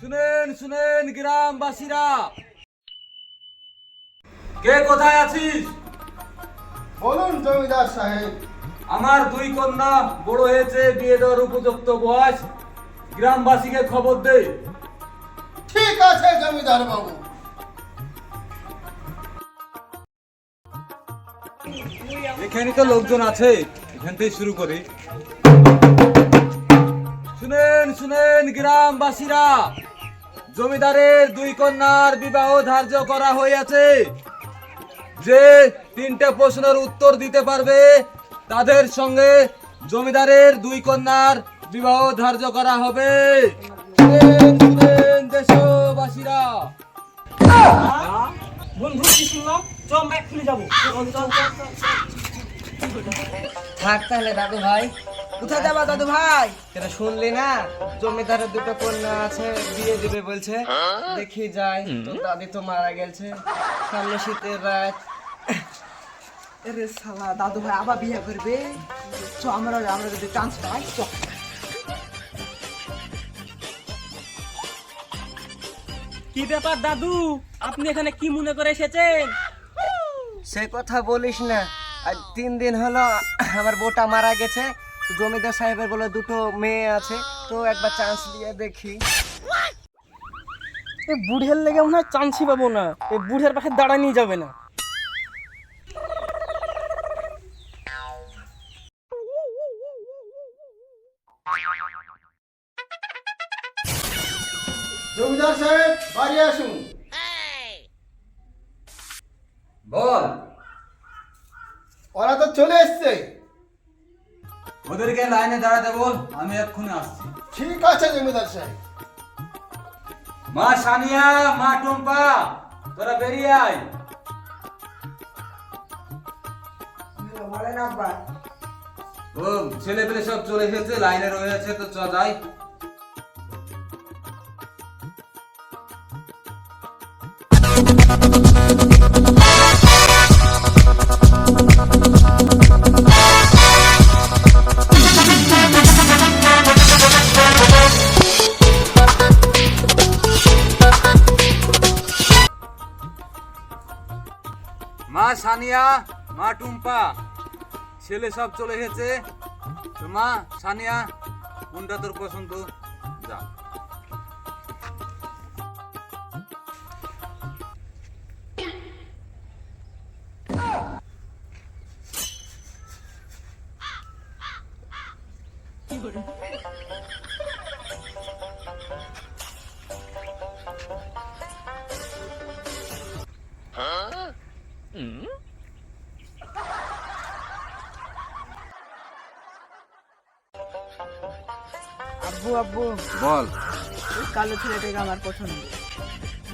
শুনেন শুনেন গ্রামবাসীরা। কে কোথায় আছিস? বলুন জমিদার সাহেব। আমার দুই কন্যা বড় হয়েছে বিয়ে দেওয়ার উপযুক্ত বয়স। গ্রামবাসীকে খবর দে। ঠিক আছে জমিদার বাবু। এখানে তো লোকজন আছে এখান থেকে শুরু করি। শুনেন শুনেন গ্রামবাসীরা, জমিদারের দুই কন্যার বিবাহ ধার্য করা হয়েছে। যে তিনটে প্রশ্নের উত্তর দিতে পারবে, তাদের সঙ্গে জমিদারের দুই কন্যার বিবাহ ধার্য করা হবে। দেশবাসীরা বন্ধু কি শুনলাম চ যাব থাক তাহলে দাদু ভাই কোথায় যাবা দাদু ভাই? এটা শুনলি না? জমিদারের দুটো কন্যা আছে বিয়ে দিবে বলছে। দেখি যাই দাদি তো মারা গেছে। সামনে শীতের রাত। আরে শালা দাদু ভাই আবার বিয়ে করবে? চ আমরা আমরা যদি চান্স পাই চ কি ব্যাপার দাদু? আপনি এখানে কি মনে করে এসেছেন? সে কথা বলিস না। আর তিন দিন হলো আমার বউটা মারা গেছে। জমিদার সাহেবের বলে দুটো মেয়ে আছে তো একবার চান্স দিয়ে দেখি। এই বুড়ের লেগে মনে হয় চান্সই পাবো না। এই বুড়ের পাশে দাঁড়া নিয়ে যাবে না। জমিদার সাহেব বাড়ি আসুন। বল। ওরা তো চলে এসছে। ওদেরকে লাইনে দাঁড়াতে বল আমি এক্ষুনি আসছি। ঠিক আছে জমিদার সাহেব। মা সানিয়া মা টুম্পা তোরা বেরিয়ে আয়। ও ছেলে পেলে সব চলে এসেছে লাইনে রয়েছে তো চ যাই। মা সানিয়া, মা টুম্পা, ছেলে সব চলে গেছে তো মা সানিয়া, কোনটা তোর পছন্দ? যা। আব্বু আব্বু। বল। ওই কালো ছেলেটাকে আমার পছন্দ।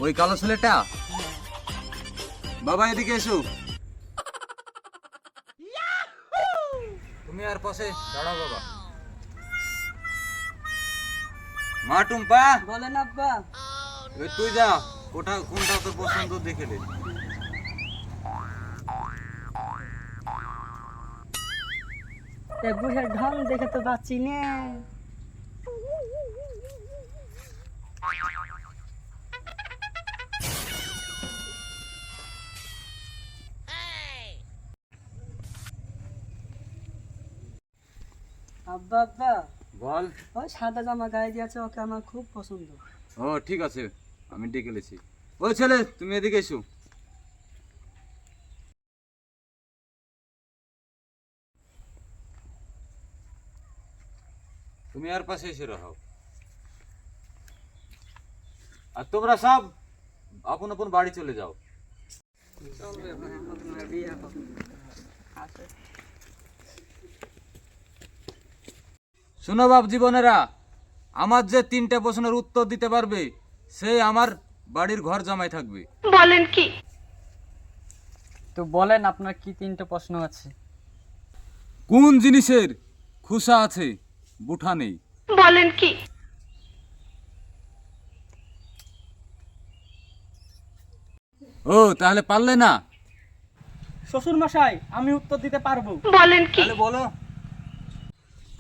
ওই কালো ছেলেটা? বাবা এদিকে এসো। তুমি আর পাশে দাঁড়াও বাবা। মা টুম্পা। বলেন আব্বা। এবার তুই যা কোটা কোনটা তোর পছন্দ দেখে নে। বুড়ের ঢং দেখে তো পাচ্ছি না। আব্বা আব্বা। বল। ওই সাদা জামা গায়ে দিয়েছে ওকে আমার খুব পছন্দ। ও ঠিক আছে। আমি ডেকে লেছি ও ছেলে তুমি এদিকে এসো। তুমি আর পাশে এসে রাখো আর তোমরা সব আপন আপন বাড়ি চলে যাও। শোনো বাপ জীবনেরা আমার যে তিনটে প্রশ্নের উত্তর দিতে পারবে সে আমার বাড়ির ঘর জামাই থাকবে। বলেন কি? তো বলেন আপনার কি তিনটে প্রশ্ন আছে? কোন জিনিসের খুসা আছে বুঠা নেই? বলেন কি? ও তাহলে পারলে না? শ্বশুর মশাই আমি উত্তর দিতে পারব। বলেন কি? তাহলে বলো।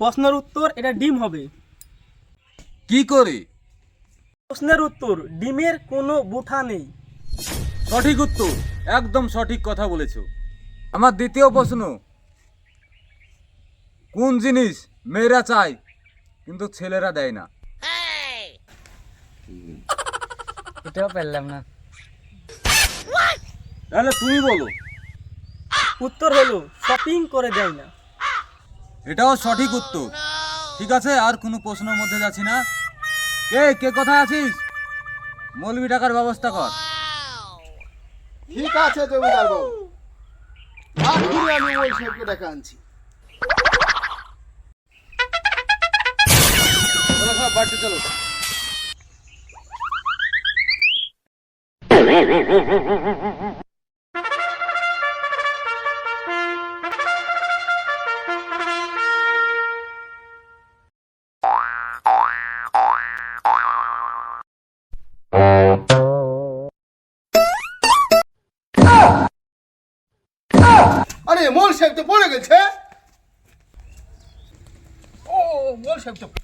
প্রশ্নের উত্তর এটা ডিম হবে। কি করে? প্রশ্নের উত্তর ডিমের কোনো বুঠা নেই। সঠিক উত্তর একদম সঠিক কথা বলেছ। আমার দ্বিতীয় প্রশ্ন কোন জিনিস মেয়েরা চায় কিন্তু ছেলেরা দেয় না? এটাও পারলাম না। তাহলে তুমি বলো। উত্তর হলো শপিং করে দেয় না। এটাও সঠিক উত্তর। ঠিক আছে আর কোনো প্রশ্নের মধ্যে যাচ্ছি না। কে কে কোথায় আছিস? মৌলবি টাকার ব্যবস্থা কর। ঠিক আছে জমিদার বাবু। আখুরি আমি ওই সাহেবকে ডেকে আনছি। বাড়িতে চলো। আরে মোল সাহেব তো পড়ে গেছে। ও মোল সাহেব তো পড়ে